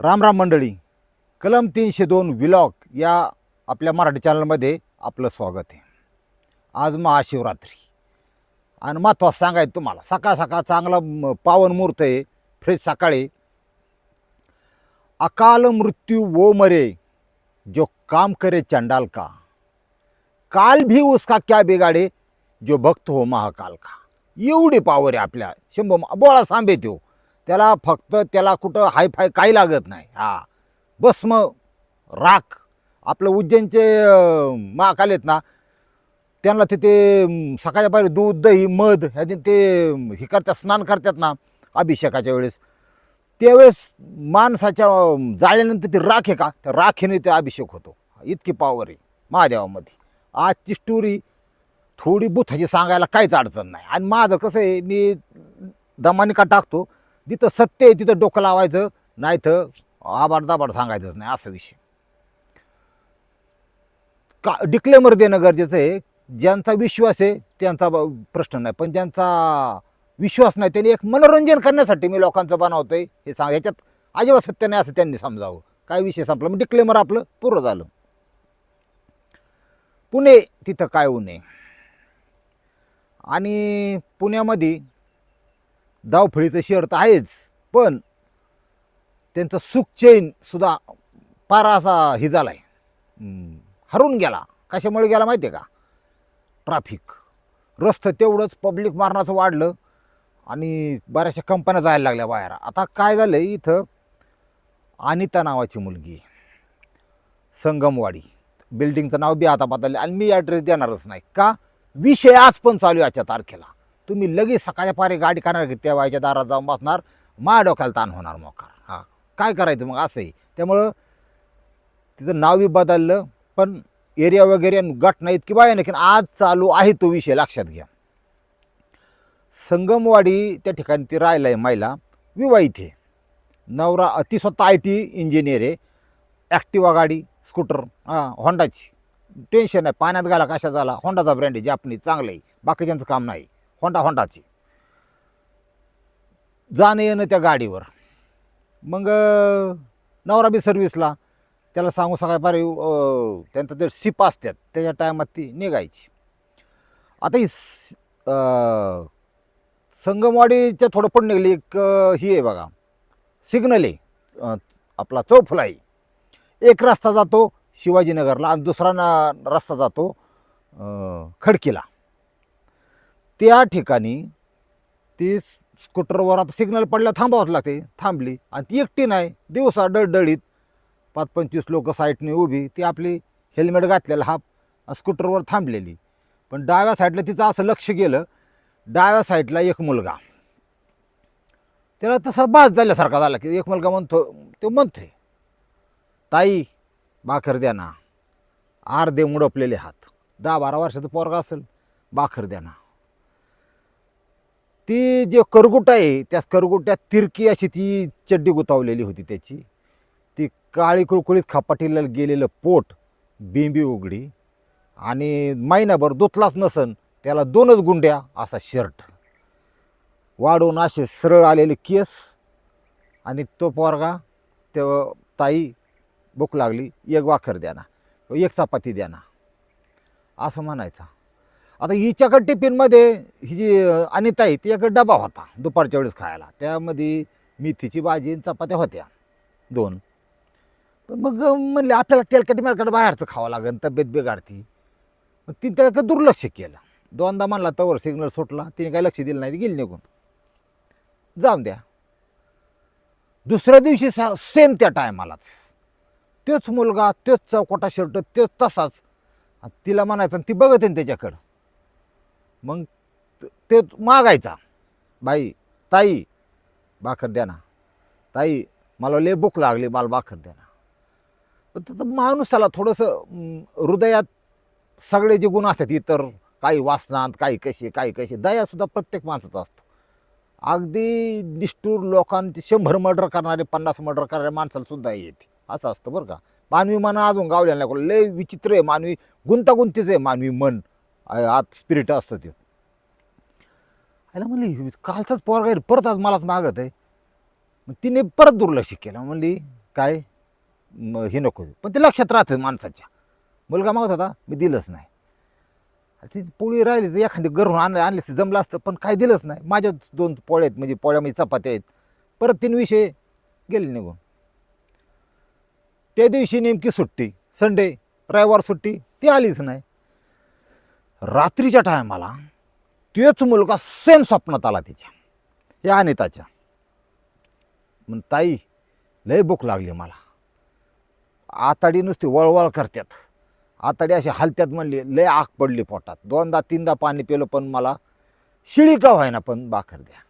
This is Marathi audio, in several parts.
राम राम मंडळी. कलम तीनशे दोन विलॉग या आपल्या मराठी चॅनलमध्ये आपलं स्वागत आहे. आज महाशिवरात्री. आणि महत्त्वाचं सांगायचं तुम्हाला सकाळ सकाळ चांगला पावन मुहूर्त आहे फ्रेश सकाळी. अकाल मृत्यू वो मरे जो काम करे चंडाल का. काल भी उसका क्या बिगाडे जो भक्त हो महाकाल का. एवढी पावर आहे आपल्या. शंभर बोळा सांबे देऊ त्याला फक्त त्याला कुठं हायफाय काही लागत नाही. हा. बस मग राख. आपलं उज्जैनचे माक महाकाल आहेत ना त्यांना तिथे सकाळच्या पाहिजे दूध दही मध ह्याचे ते हे करतात स्नान करतात ना अभिषेकाच्या वेळेस. त्यावेळेस माणसाच्या अं, जाळल्यानंतर ती राख आहे का? त्या राखेने ते अभिषेक होतो. इतकी पावर आहे महादेवामध्ये. आजची स्टोरी थोडी बुथाची सांगायला काहीच अडचण नाही. आणि माझं कसं आहे मी दमानिका टाकतो जिथं सत्य आहे तिथं डोकं लावायचं नाही तर आबाडदाबाड सांगायचंच नाही असं विषय. का डिक्लेमर देणं गरजेचं आहे. ज्यांचा विश्वास आहे त्यांचा ब- प्रश्न नाही. पण ज्यांचा विश्वास नाही त्यांनी एक मनोरंजन करण्यासाठी मी लोकांचं बनवतोय हे सांग. याच्यात अजिबात सत्य नाही असं त्यांनी समजावं. काय विषय संपला? मग डिक्लेमर आपलं पूर्ण झालं. पुणे तिथं काय होऊ नये आणि पुण्यामध्ये धावफळीचं शहर तर आहेच पण त्यांचं सुख चैन सुद्धा पारा असा हे झाला आहे हरून गेला. कशामुळे गेला माहिती आहे का? ट्राफिक. रस्तं तेवढंच पब्लिक मारण्याचं वाढलं आणि बऱ्याचशा कंपन्या जायला लागल्या बाहेर. आता काय झालं इथं? अनिता नावाची मुलगी संगमवाडी. बिल्डिंगचं नाव बी आता बदललं आणि मी ॲड्रेस देणारच नाही. का? विषय आज पण चालू आहे आजच्या तारखेला. तुम्ही लगेच सकाळच्या पारी गाडी करणार की त्या वायच्या दारात जाऊन बसणार. माझ्या डोक्याला ताण होणार मोकार. हा. काय करायचं मग? असंही त्यामुळं तिचं नाव बी बदललं पण एरिया वगैरे गट नाहीत की बाय नाही आज चालू आहे तो विषय. लक्षात घ्या. संगमवाडी त्या ठिकाणी ती राहिला आहे महिला. विवाहित आहे. नवरा ती स्वतः आय टी इंजिनियर आहे. ॲक्टिवा गाडी स्कूटर हां होंडाची. टेन्शन नाही. पाण्यात गाला कशा झाला होंडाचा ब्रँड आहे. जापनी चांगलं आहे. बाकीच्यांचं काम नाही. होंडा होंडाची. जाणं येणं त्या गाडीवर. मग नवरा बी सर्व्हिसला त्याला सांगू सकाळी पारी त्यांचं ते शिप असतात. त्याच्या टायमात ती निघायची. आता ही संगमवाडीच्या थोडं पण निघली एक ही आहे बघा. सिग्नल आहे. आपला आपला आहे. एक रस्ता जातो शिवाजीनगरला आणि दुसरा ना रस्ता जातो खडकीला. त्या ठिकाणी ती स्कूटरवर आता सिग्नल पडला थांबावंच लागते. थांबली आणि ती एकटी नाही. दिवसा डळडळीत पाच पंचवीस लोक साईडने उभी ती आपली हेल्मेट घातलेला हा स्कूटरवर थांबलेली. पण डाव्या साईडला तिचं असं लक्ष गेलं डाव्या साईडला एक मुलगा. त्याला तसा बाज झाल्यासारखा झाला की एक मुलगा म्हणतो तो म्हणतोय ताई बाखर द्या ना. अर्धे मुडपलेले हात. दहा बारा वर्षाचं पोरगा असेल बाखर द्या ना. ती जे करगुट आहे त्या करगुट्यात तिरकी अशी ती चड्डी गुतावलेली होती त्याची. ती काळी कुळकुळीत खपाटीला गेलेलं पोट बिंबी उघडी आणि महिनाभर दुतलाच नसन त्याला दोनच गुंड्या असा शर्ट. वाढून असे सरळ आलेले केस आणि तो पोरगा तेव्हा ताई भूक लागली एक वाखर द्या ना एक चपाती द्या ना असं म्हणायचा. आता हिच्याकडे टिफिनमध्ये ही जी अनिता आहे तिच्याकडे डबा होता दुपारच्या वेळेस खायला. त्यामध्ये मेथीची भाजी आणि चपात्या होत्या दोन. पण मग म्हणले आपल्याला तेलकट मेलकट बाहेरचं खावं लागेल तब्येत बिघाडती मग तिने त्याकडे दुर्लक्ष केलं. दोनदा म्हणला तवर सिग्नल सुटला. तिने काही लक्ष दिलं नाही ती गेली निघून. जाऊन द्या. दुसऱ्या दिवशी सा सेम त्या टायमालाच तोच मुलगा तोच चौकोटा शर्ट तोच तसाच. तिला म्हणायचं आणि ती बघत आहे ना त्याच्याकडं. मग ते मागायचा. बाई ताई भाकर द्या ना. ताई मला लय भूक लागली मला भाकर द्या ना. तर माणूसाला थोडंसं हृदयात सगळे जे गुण असतात इतर काही वासनात काही कसे काही कसे दयासुद्धा प्रत्येक माणसाचा असतो. अगदी निष्ठूर लोकांचे शंभर मर्डर करणारे पन्नास मर्डर करणारे माणसाला सुद्धा येते. असं असतं बरं का. मानवी मन अजून गावल्या नाही लय विचित्र आहे. मानवी गुंतागुंतीचं आहे मानवी मन. आत स्पिरिट असतं ते. आयला म्हणली कालचाच पोरगा आहे, परत आज मलाच मागत आहे. मग तिने परत दुर्लक्ष केलं. म्हणली काय? म हे नको. पण ते लक्षात राहतं माणसाच्या. मुलगा मागत होता मी दिलंच नाही. ती पोळी राहिली तर एखादी घरून आणलं आणली असती जमलं असतं पण काय दिलंच नाही. माझ्याच दोन पोळ्या आहेत म्हणजे पोळ्यामध्ये चपात्या आहेत. परत तीन विषय गेले निघून. त्या दिवशी नेमकी सुट्टी संडे रविवार सुट्टी ती आलीच नाही. रात्रीच्या टायमाला तोच मुलगा सेम स्वप्नात आला तिच्या या अनिताच्या. मग ताई लय भूक लागली मला. आताडी नुसती वळवळ करतात आताडी अशी हलत्यात म्हणली लय आग पडली पोटात. दोनदा तीनदा पाणी पिलं पण मला शिळी का व्हायना पण बाकर द्या.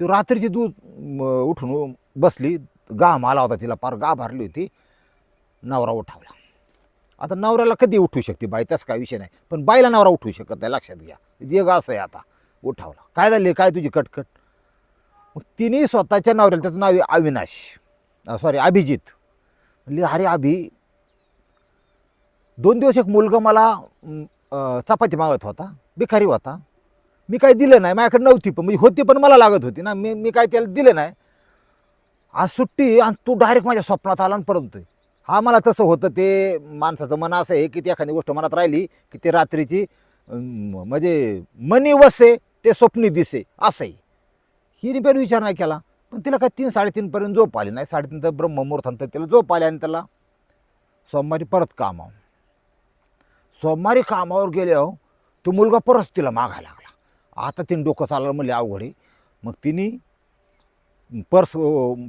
ती रात्रीची दूध उठून बसली गा आला होता तिला फार गा भरली होती. नवरा उठावला. आता नवऱ्याला कधी उठू शकते बाई? त्याच काय विषय नाही. पण बाईला नवरा उठवू शकत नाही लक्षात घ्या. दिग असं आहे आता. उठावला. काय झाले? काय तुझी कटकट? मग तिने स्वतःच्या नवऱ्याला त्याचं नाव आहे अविनाश. सॉरी अभिजित. म्हणली अरे अभि दोन दिवस एक मुलगा मला चपाती मागत होता. भिकारी होता. मी काही दिलं नाही. माझ्याकडे नव्हती पण म्हणजे होती पण मला लागत होती ना. मी मी काय त्याला दिलं नाही. आज सुट्टी आणि तू डायरेक्ट माझ्या स्वप्नात आला आणि परंतु हा मला तसं होतं ते माणसाचं मन असं आहे की ती एखादी गोष्ट मनात राहिली की ते रात्रीची म्हणजे मनी वसे ते स्वप्नी दिसे असंही. ही रिपेअर विचार नाही केला पण तिला काय तीन साडेतीनपर्यंत झोप आली नाही. साडेतीन तर ब्रह्ममुहूर्तानंतर तिला झोप आली आणि त्याला सोमवारी परत कामावर. सोमवारी कामावर गेल्यावर हो, तो मुलगा परत तिला मागायला लागला. आता तिने डोकं चाललं म्हणले अवघड आहे. मग तिने पर्स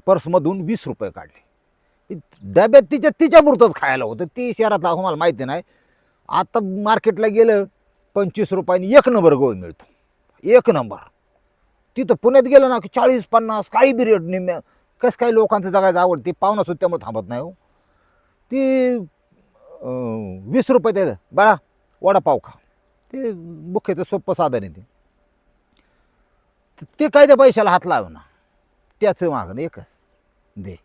पर्समधून वीस रुपये काढले. डब्यात तिच्या तिच्या पुरतंच खायला होतं. ती शहरात मला माहिती नाही. आता मार्केटला गेलं पंचवीस रुपयाने एक नंबर गहू मिळतो. एक नंबर. तिथं पुण्यात गेलं ना की चाळीस पन्नास काही बी रेट निम्म्या. कसं काही लोकांचं जगायचं आवड? ती पाहुणा सुद्धा त्यामुळे थांबत नाही हो. ती वीस रुपये ते बाळा वडापाव खा. ते मुख्यतः सोपं साधन आहे ते. ते काय त्या पैशाला हात लाव ना त्याचं मागणं एकच. दे.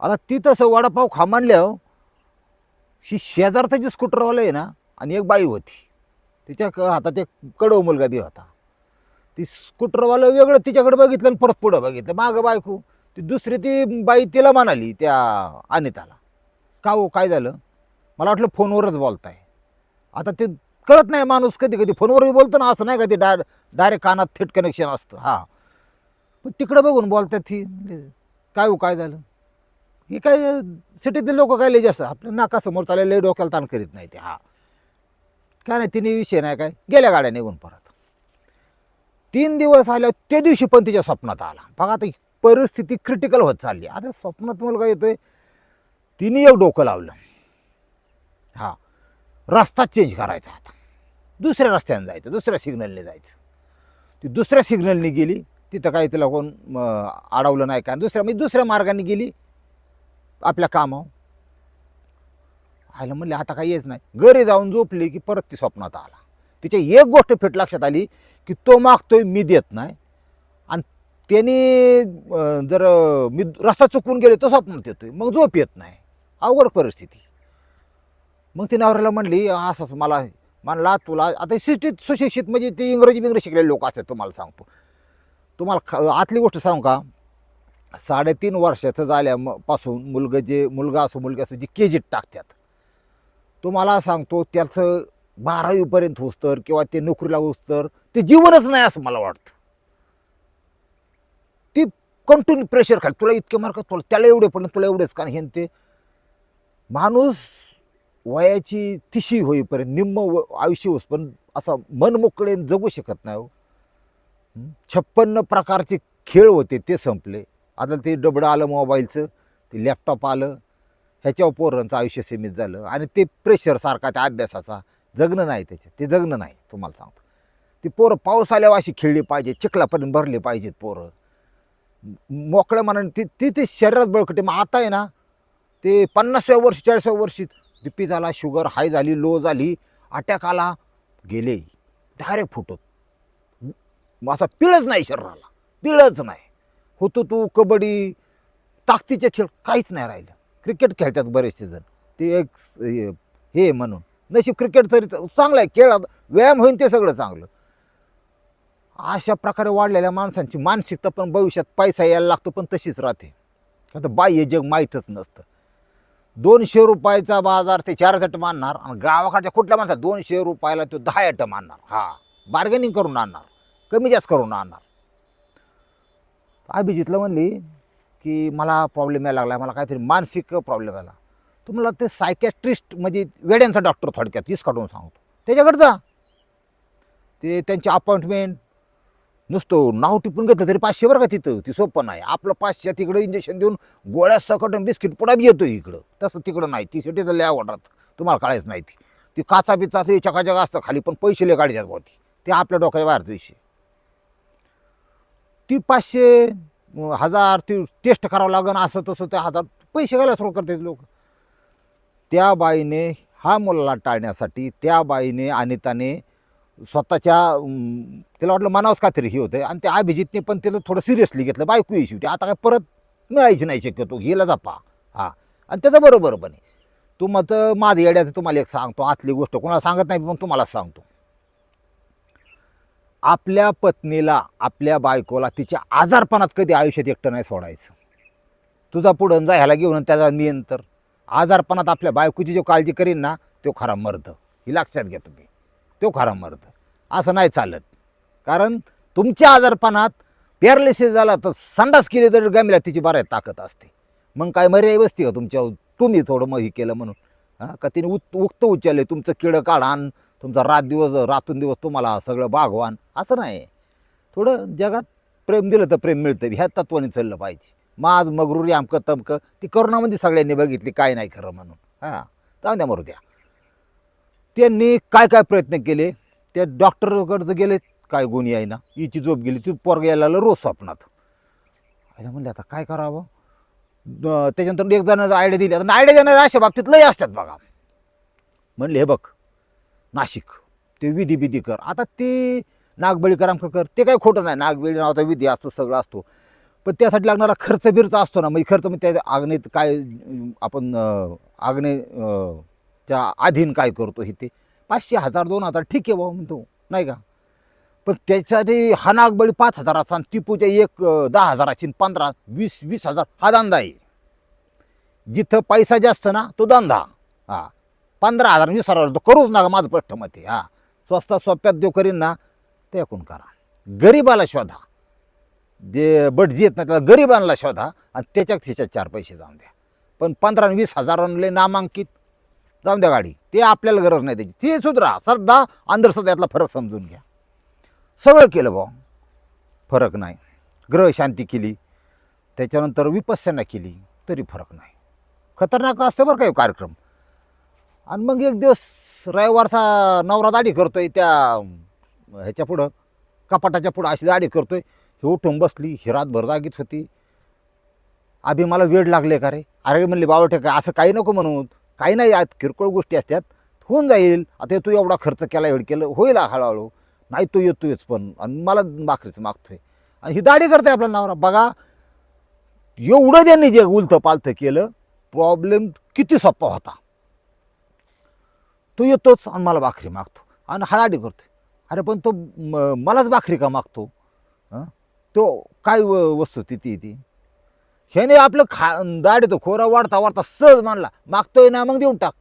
आता ती तसं वडापाव खा म्हणल्यावर शी शेजारचा जी स्कूटरवाला आहे ना आणि एक बाई होती. तिच्या क- हातात एक कडव मुलगा बी होता. ती स्कूटरवाला वेगळं तिच्याकडे बघितलं आणि परत पुढं बघितलं. मागं बायको. ती दुसरी ती बाई तिला म्हणाली त्या अनिताला का हो काय झालं? मला वाटलं फोनवरच बोलताय. आता ते कळत नाही माणूस कधी कधी फोनवरही बोलतो ना असं नाही का ते डा डायरेक्ट कानात थेट कनेक्शन असतं. हां. पण तिकडं बघून बोलतात ती. काय हो काय झालं? हे काय सिटीतले लोक काय लय जास्त? आपल्या नाकासमोर चालले लय डोक्याला ताण करीत नाही ते हा. काय नाही तिने विषय नाही काय. गेल्या गाड्या निघून परत. तीन दिवस आल्या त्या दिवशी पण तिच्या स्वप्नात आला. बघा आता परिस्थिती क्रिटिकल होत चालली. आता स्वप्नात मुलगा येतोय तिने एक डोकं लावलं. हा. रस्ता चेंज करायचा आता. दुसऱ्या रस्त्याने जायचं दुसऱ्या सिग्नलने जायचं. ती दुसऱ्या सिग्नलने गेली तिथं काही तिला कोण अडवलं नाही का? दुसऱ्या म्हणजे दुसऱ्या मार्गाने गेली आपल्या कामावर. आयला म्हणले आता काही येच नाही. घरी जाऊन झोपली की परत ती स्वप्नात आला. तिच्या एक गोष्ट फिट लक्षात आली की तो मागतोय मी देत नाही. आणि त्याने जर मी रस्ता चुकून गेले तो स्वप्नात येतोय. मग झोप येत नाही. अवघड परिस्थिती. मग ती नवऱ्याला म्हणली असंच मला म्हणला तुला आता शिक्षित सुशिक्षित म्हणजे ते इंग्रजी बिंग्रजी शिकलेले लोक असतात तुम्हाला सांगतो. तुम्हाला ख आतली गोष्ट सांगू का? साडेतीन वर्षाचं झाल्यापासून मुलगं जे मुलगा असो मुलगी असो जे के जीत टाकतात. तो मला सांगतो त्याचं बारावीपर्यंत होस्तर किंवा ते नोकरीला होस्तर ते जीवनच नाही असं मला वाटतं. ती कंटिन्यू प्रेशर खाली. तुला इतके मार्क तुला त्याला एवढे पण तुला एवढेच कारण हे ते. माणूस वयाची तिशी होईपर्यंत निम्म व आयुष्य पण असं मन मोकळे जगू शकत नाही हो? छप्पन्न प्रकारचे खेळ होते ते संपले. आता ते डबडं आलं मोबाईलचं ते लॅपटॉप आलं ह्याच्यावर पोरांचं आयुष्य सीमित झालं. आणि ते प्रेशर सारखा त्या अभ्यासाचा जगणं नाही त्याचं ते जगणं नाही तुम्हाला सांगतो. ती पोरं पाऊस आल्यावर अशी खेळली पाहिजे चिखलापर्यंत भरली पाहिजेत पोरं. मोकळं मोकळ्या मनाने ती ती ते शरीरात बळकटे मग आता आहे ना ते पन्नासव्या वर्ष चाळीसाव्या वर्षीत बीपी झाला शुगर हाय झाली लो झाली अटॅक आला गेले. डायरेक्ट फुटत. मग असा पिळच नाही शरीराला. पिळच नाही. होतो तू कबड्डी ताकदीचे खेळ काहीच नाही राहिलं. क्रिकेट खेळतात बरेचसे जण. ते एक हे म्हणून. नशीब क्रिकेट तरी च- चांगलं आहे. खेळात व्यायाम होईन ते सगळं चांगलं. अशा प्रकारे वाढलेल्या माणसांची मानसिकता पण भविष्यात पैसा यायला लागतो पण तशीच राहते. आता बाह्य जग माहीतच नसतं. दोनशे रुपयाचा बाजार ते चार आयटम मानणार आणि गावाकडच्या कुठल्या माणसा दोनशे रुपयाला तो दहा अट मानणार. हा बार्गेनिंग करून आणणार. कमी जास्त करून आणणार. अभिजितला म्हणली की मला प्रॉब्लेम यायला लागला मला काहीतरी मानसिक प्रॉब्लेम झाला. तुम्हाला ते सायकॅट्रिस्ट म्हणजे वेड्यांचा डॉक्टर थोडक्यात तीच काढून सांगतो. त्याच्याकडे जा. ते त्यांची अपॉइंटमेंट नुसतं नाव टिपून घेतलं तरी पाचशे बरं का तिथं ती सोपं नाही. आपलं पाचशे तिकडं इंजेक्शन देऊन गोळ्या सकट बिस्किट पुडा बी येतो इकडं. तसं तिकडं नाही ती सिटी लय आवडतात तुम्हाला कळायच नाही ती. ती काचा बिचा ते चकाचक असतं खाली पण पैसे लय काढतात बुवा ती. ते आपल्या डोक्याच्या बाहेरचा विषय. ती पाचशे हजार ती टेस्ट करावं लागन असं तसं ते हजार पैसे घालायला सुरू करतात लोक. त्या बाईने हा मुलाला टाळण्यासाठी त्या बाईने अनिताने स्वतःच्या तिला वाटलं मनावंच काहीतरी हे होतं आणि त्या अभिजितने पण त्याला थोडं सिरियसली घेतलं. बायको इश्यू शेवटी आता काय परत मिळायची नाही शक्यतो. गेला जापा. हा. आणि त्याचं बरोबर पण आहे. तू मग माझं येड्याचं तुम्हाला एक सांगतो. आतली गोष्ट कोणाला सांगत नाही पण तुम्हाला सांगतो. आपल्या पत्नीला आपल्या बायकोला तिच्या आजारपणात कधी आयुष्यात एकटं नाही सोडायचं. तुझा पुढं जा ह्याला घेऊन त्याचा नियंत्रण. आजारपणात आपल्या बायकोची जो काळजी करीन ना तो खरा मर्द. ही लक्षात घ्या तुम्ही. तो खरा मर्द. असं नाही चालत. कारण तुमच्या आजारपणात पॅरलिसिस झाला तर संडास केली तर गमीला तिची बऱ्याच ताकद असते. मग काय मर्याय बसते का तुमच्या तुम्ही थोडं मग हे केलं म्हणून. हां का तिने उत उक्त उचलले तुमचं किडं काढान तुमचा रात दिवस रातून दिवस तुम्हाला सगळं बागवान असं नाही. थोडं जगात प्रेम दिलं तर प्रेम मिळतं. ह्या तत्वाने चाललं पाहिजे. माज मगरुरी आमकं तमकं ती करोनामध्ये सगळ्यांनी बघितली काय नाही खरं म्हणून. हां जाऊ द्या मरू द्या. त्यांनी काय काय प्रयत्न केले? त्या डॉक्टरकडचं गेले काय गुण यायना. हिची झोप गेली ती पोरग यायला रोज स्वप्नात आयला म्हणले आता काय करावं? त्याच्यानंतर एक जण आयडिया दिली. आता आयडिया देणारे अशा बाबतीत लय असतात बघा. म्हणले हे बघ नाशिक. ते विधी विधी कर. आता ते नागबळीकर कर. ते काही खोटं नाही. नागबळी नावाचा विधी असतो सगळं असतो. पण त्यासाठी लागणारा खर्च बिर्च असतो ना. मग खर्च मग त्या आग्नेत काय आपण आग्ने त्या अधीन काय करतो हे ते? पाचशे हजार दोन हजार. ठीक आहे बाबा म्हणतो. नाही का? पण त्याच्यासाठी हा नागबळी पाच हजाराचा आणि टिपूच्या एक दहा हजाराची पंधरा वीस वीस हजार हा धंदा आहे. जिथं पैसा जास्त ना तो धंदा. हा. पंधरा हजार वीस हजार तो करूच नका माझं प्रश्न मत आहे हा. स्वस्तात सोप्यात देव करीन ना ते ऐकून करा. गरीबाला शोधा. जे बटजी येत ना त्याला गरीबांना शोधा आणि त्याच्या खिशात चार पैसे जाऊन द्या. पण पंधरा आणि वीस हजारांले नामांकित. जाऊन द्या गाडी. ते आपल्याला गरज नाही त्याची. ते सुधरा श्रद्धा अंधश्रद्धा यातला फरक समजून घ्या. सगळं केलं भाऊ. फरक नाही. ग्रह शांती केली. त्याच्यानंतर विपस्यना केली. तरी फरक नाही. खतरनाक असतं बरं काही कार्यक्रम. आणि मग एक दिवस रविवारचा नवरा दाढी करतोय त्या ह्याच्या पुढं कपाटाच्या पुढं अशी दाढी करतोय. हे उठून बसली ही रातभर जागीच होती. आभी मला वेळ लागले का रे? अरे म्हणले बावटे काय असं काही नको म्हणून काही नाही यात किरकोळ गोष्टी असतात. होऊन जाईल. आता तू एवढा खर्च केला एवढं केलं होईल हळूहळू. नाही तो येतोयच पण. आणि मला भाकरीचं मागतोय. आणि ही दाढी करते आपला नवरा. बघा एवढं त्यांनी जे उलथं पालथं केलं प्रॉब्लेम किती सोपा होता. तो येतोच आणि मला भाकरी मागतो. आणि हा करतो अरे पण तो म- मलाच भाकरी का मागतो? तो काय व- वस्तू ती ती ती? ह्याने आपलं खा दाढी तो खोरा वाढता वाढता सहज मानला. मागतोय ना मग देऊन टाक.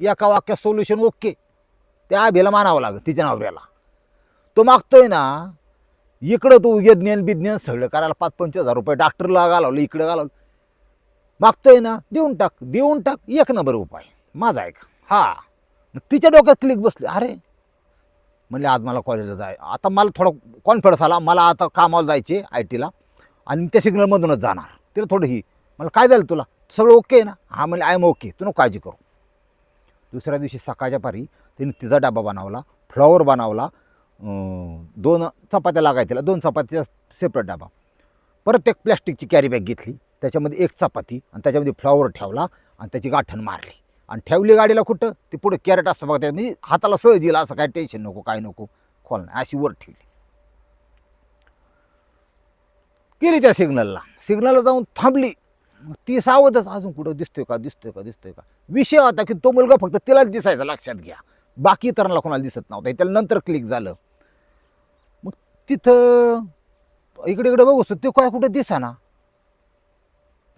एका वाक्यात सोल्युशन ओके. त्या आभीला मानावं लागेल तिच्या नवऱ्याला. तो मागतोय ना इकडं तू यज्ञान बिज्ञान सगळं करायला पाच पंचवीस हजार रुपये डॉक्टरला घालवलं इकडं घालवलं. मागतोय ना देऊन टाक देऊन टाक एक नंबर उपाय. माझा एक हा. तिच्या डोक्यात क्लिक बसली. अरे. म्हणले आज मला कॉलेजला जाय आता मला थोडं कॉन्फिडन्स आला. मला आता कामाला जायचे आय टीला आणि त्या सिग्नलमधूनच जाणार. तिला थोडं ही. मला काय झालं तुला? सगळं ओके आहे ना? हा म्हणजे आय एम ओके तू नको काळजी करू. दुसऱ्या दिवशी सकाळच्या पारी तिने तिचा डबा बनवला फ्लॉवर बनवला दोन चपात्या लागायच्या दोन चपातीचा सेपरेट डबा परत एक प्लॅस्टिकची कॅरी बॅग घेतली. त्याच्यामध्ये एक चपाती आणि त्याच्यामध्ये फ्लॉवर ठेवला आणि त्याची गाठण मारली. आणि ठेवली गाडीला कुठं? ती पुढे कॅरेट असतं बघा त्या म्हणजे हाताला सहज येईल असं काय टेन्शन नको काय नको. खोल नाही अशी वर ठेवली. गेली त्या सिग्नलला. सिग्नलला जाऊन थांबली. मग ती सावधच अजून कुठं दिसतोय का दिसतोय का दिसतोय का? विषय होता की तो मुलगा फक्त तिलाच दिसायचा लक्षात घ्या. बाकी इतरांना कोणाला दिसत नव्हता. त्याला नंतर क्लिक झालं. मग तिथं इकडे इकडे बघू तो काय कुठं दिसा ना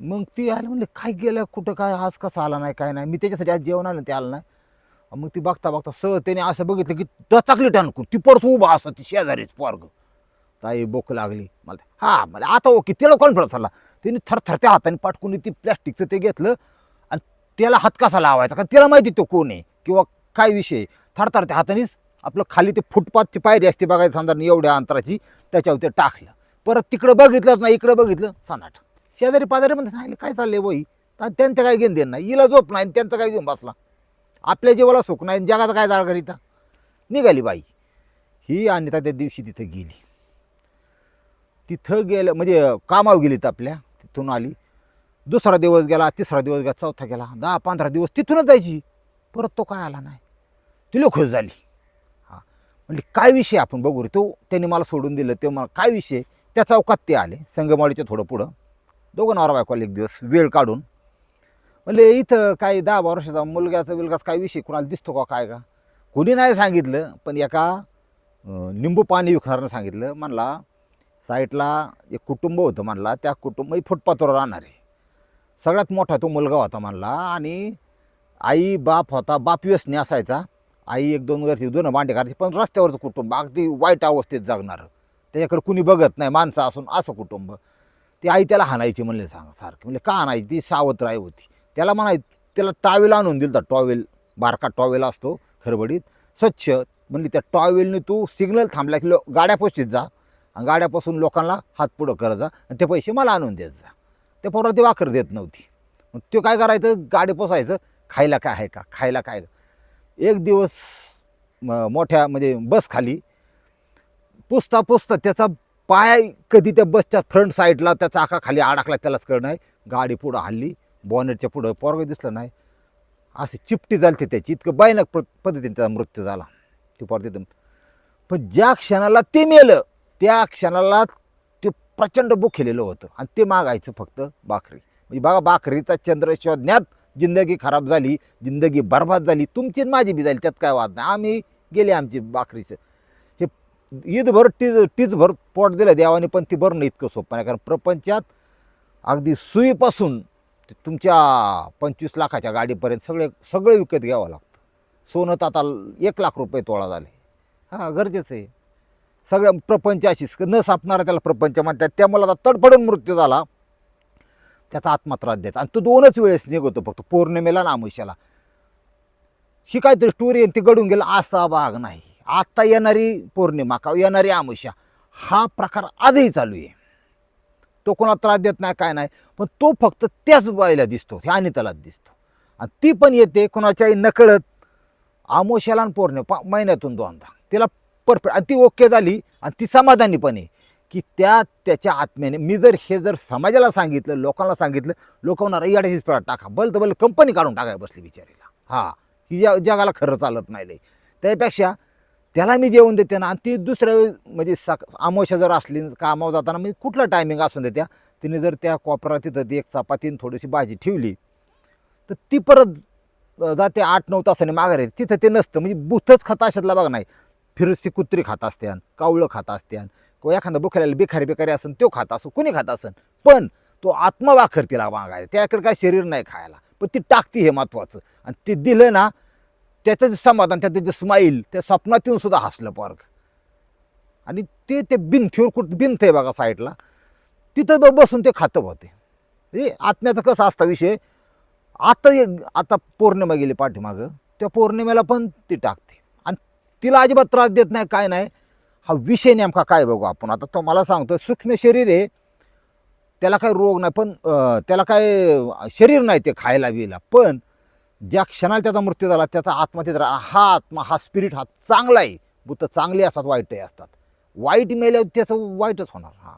मग ती आली म्हणले काय गेलं? कुठं? काय? आज कसा आला नाही? काय नाही? मी त्याच्यासाठी आज जेवण आलं ते आलं नाही. मग ती बघता बघता सर त्याने असं बघितलं की दचाकली टाणकून ती परत उभा असं ती शेजारीच पोरग. ताई बोक लागली. मला हा मला आता ओके त्याला कॉन्फिडन्स आला तिने थरथर त्या हाताने पाटकून ती प्लॅस्टिकचं ते घेतलं आणि त्याला हात कसा लावायचा? कारण त्याला माहिती तो कोण आहे किंवा काय विषय थरथर त्या हातानेच आपलं खाली ते फुटपाथची पायरी असते बघायचं साधारण एवढ्या अंतराची त्याच्यावर ते टाकलं. परत तिकडं बघितलंच नाही इकडं बघितलं सनाट शेजारी पाजारी म्हणते सांगितलं काय चाललंय बाई? त्यांचं काय घेऊन देणं नाही. हिला झोप नाही आणि त्यांचं काय घेऊन बसला? आपल्या जीवाला सुख नाही जगाचा काय जाळ करीता निघाली बाई. ही अनिता त्या दिवशी तिथं गेली. तिथं गेलं म्हणजे कामावर गेली तर आपल्या. तिथून आली. दुसरा दिवस गेला तिसरा दिवस गेला चौथा गेला दहा पंधरा दिवस तिथूनच जायची. परत तो काय आला नाही. तुला खुश झाली. हां. म्हणजे काय विषय आपण बघू रे? तो त्यांनी मला सोडून दिलं ते मला काय विषय त्या चौकात ते आले. संगमाळीच्या थोडं पुढं. दोघं नवरा बायकोला एक दिवस वेळ काढून. म्हणले इथं काही दहा बारा वर्षाचा मुलग्याचा बिलगाचा काय विषय कुणाला दिसतो का काय का? कोणी नाही सांगितलं पण एका लिंबू पाणी विकणारनं सांगितलं म्हणला साईटला एक कुटुंब होतं म्हणला त्या कुटुंब फुटपाथवर राहणार. आहे सगळ्यात मोठा तो मुलगा होता म्हणला आणि आई बाप होता बाप व्यसनी असायचा. आई एक दोन घरची दोन भांडे करायची पण रस्त्यावरचं कुटुंब अगदी वाईट अवस्थेत जगणारं. त्याच्याकडे कुणी बघत नाही माणसं असून असं कुटुंब. ती आई त्याला हाणायची म्हणले सांग सारखी. म्हणले का हाणायची? ती सावत्र आई होती. त्याला म्हणाय त्याला टॉवेल आणून दिलं तर टॉवेल बारका टॉवेल असतो खरबडीत. स्वच्छ. म्हणली त्या टॉवेलने तू सिग्नल थांबला की लो गाड्या पोचतीत जा आणि गाड्यापासून लोकांना हात पुढं करत जा आणि ते पैसे मला आणून देत जा. ते पोरा ती वाकर देत नव्हती. मग ते काय करायचं? गाडी पोसायचं. खायला काय आहे का? खायला काय एक दिवस मोठ्या म्हणजे बस खाली पुसता पुसता त्याचा पाय कधी त्या बसच्या फ्रंट साईडला त्याचा चाकाखाली अडकला त्यालाच कळ नाही. गाडी पुढं हल्ली बॉनेटच्या पुढं पोरग दिसलं नाही. असे चिपटी झाली त्याची. इतकं भयानक प्र पद्धतीने त्याचा मृत्यू झाला. ती पोर तिथं पण ज्या क्षणाला ते मेलं त्या क्षणाला ते प्रचंड बुखेलेलं होतं. आणि ते मागायचं फक्त भाकरी. म्हणजे बघा भाकरीचा चंद्र शोधण्यात जिंदगी खराब झाली जिंदगी बरबाद झाली. तुमची माझी बी झाली. त्यात काय वाद नाही. आम्ही गेले आमची भाकरीचं. ईदभर टीज टीजभर पोट दिलं देवाने पण ती भरणं इतकं सोपं नाही. कारण प्रपंचात अगदी सुईपासून ते तुमच्या पंचवीस लाखाच्या गाडीपर्यंत सगळे सगळे विकत घ्यावं लागतं. सोनं तर आता एक लाख रुपये तोळा झाले. हां गरजेचं आहे. सगळ्या प्रपंच अशीच न सापणारा त्याला प्रपंच म्हणतात. त्या मुलाचा तडफडून मृत्यू झाला. त्याचा आत्मा त्रास द्यायचा. आणि तो दोनच वेळेस निघतो फक्त. पौर्णिमेला ना आमुष्याला ही काहीतरी स्टोरी आहे ती घडून गेला असा भाग नाही. आत्ता येणारी पौर्णिमा का येणारी आमुष्या हा प्रकार आजही चालू आहे. तो कोणा त्रास देत नाही काय नाही पण तो फक्त त्याच बाईला दिसतो ह्या अनितालाच दिसतो. आणि ती पण येते कोणाच्याही नकळत आमोशाला आणि पौर्णिमा पा- महिन्यातून दोनदा. तिला परफेक्ट आणि ती ओके झाली आणि ती समाधानी पण आहे की त्या त्याच्या आत्म्याने मी जर हे जर समाजाला सांगितलं लोकांना सांगितलं लोक म्हणणार याडे हिच टाका बल तर बल कंपनी काढून टाकाय बसली बिचारीला. हा ही जगाला खरं चालत नाही त्यापेक्षा त्याला मी जेवण देते ना. आणि ती दुसऱ्या वेळी म्हणजे सक आमोशा जर असली कामावर जाताना म्हणजे कुठलं टायमिंग असून देत्या तिने जर त्या कोपऱ्यात तिथं ती एक चपाती थोडीशी भाजी ठेवली तर ती परत जाते आठ नऊ तासाने माघारी तिथं ते नसतं. म्हणजे बुथच खाता अशातला बघा नाही. फिरस्ती कुत्री खात असत्यान कावळं खात असत्यान किंवा एखादा बुखाऱ्याला बिखारी बिखारी असन तो खात असो कुणी खात असन. पण तो आत्मवाखर तिला मागायला त्याकडे काय शरीर नाही खायला. पण ती टाकती हे महत्वाचं. आणि ते दिलं ना त्याचं जे समाधान त्याचं जे स्माईल त्या स्वप्नात येऊन सुद्धा हसलं पार्क आणि ते ते भिंतीवर कुठं भिंत आहे बघा साईडला तिथं बघ बसून ते खातं होते. हे आत्म्याचा कसं असता विषय? आता एक- आता पौर्णिमा गेली पाठीमागं. त्या पौर्णिमेला पण ती टाकते. आणि तिला अजिबात त्रास देत नाही काय नाही. हा विषय नेमका काय बघू आपण? आता तो मला सांगतो सूक्ष्म शरीर आहे. त्याला काय रोग नाही पण त्याला काय शरीर नाही ते खायला बिला पण ज्या क्षणाला त्याचा मृत्यू झाला त्याचा आत्मा तिथं हा आत्मा हा स्पिरिट हा चांगला आहे. बुद्ध चांगले असतात वाईटही असतात. वाईट मेल्यावर त्याचं वाईटच होणार हा.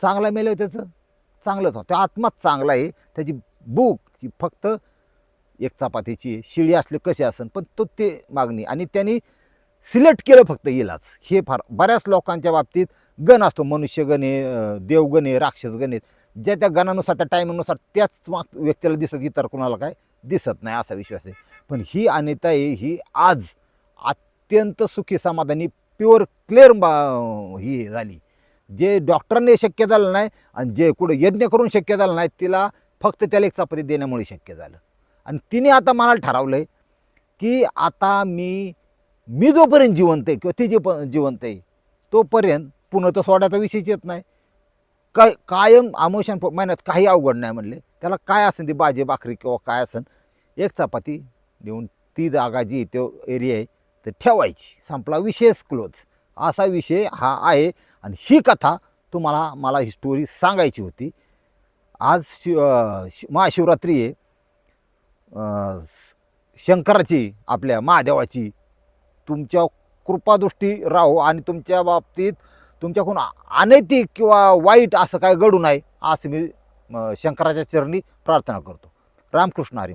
चांगला मेल्यावर त्याचं चांगलंच होतं त्या आत्माच चांगला आहे. त्याची भूक ही फक्त एक चपातीची शिळी असली कशी असेल पण तो ते मागणी. आणि त्यांनी सिलेक्ट केलं फक्त इलाज. हे फार बऱ्याच लोकांच्या बाबतीत गण असतो. मनुष्य गणे देवगणे राक्षस गणे ज्या त्या गणानुसार त्या टायमानुसार त्याच माग व्यक्तीला दिसत इतर कोणाला काय? दिसत नाही असा विश्वास आहे. पण ही अनिता आहे ही आज अत्यंत सुखी समाधानी प्युअर क्लिअर ही झाली. जे डॉक्टरांनी शक्य झालं नाही आणि जे कुठं यज्ञ करून शक्य झालं नाही तिला फक्त त्याला एक चपाती देण्यामुळे शक्य झालं. आणि तिने आता मला ठरवलं आहे की आता मी मी जोपर्यंत जिवंत आहे किंवा ती जी जिवंत आहे तोपर्यंत पुन्हा तर सोडायचा विषयच येत नाही. काय कायम आमोशन महिन्यात काही अवघड नाही म्हणले. त्याला काय असेल ती भाजी भाकरी किंवा काय असेल एक चपाती देऊन ती जागा जी तो एरिया आहे ते ठेवायची. संपला विशेष क्लोज असा विषय हा आहे. आणि ही कथा तुम्हाला मला ही स्टोरी सांगायची होती. आज शिव शि- महाशिवरात्री आहे. शंकराची आपल्या महादेवाची तुमच्या कृपादृष्टी राहो आणि तुमच्या बाबतीत तुमच्याकडून अनैतिक किंवा वाईट असं काय घडू नये असं मी शंकराच्या चरणी प्रार्थना करतो. रामकृष्ण हरी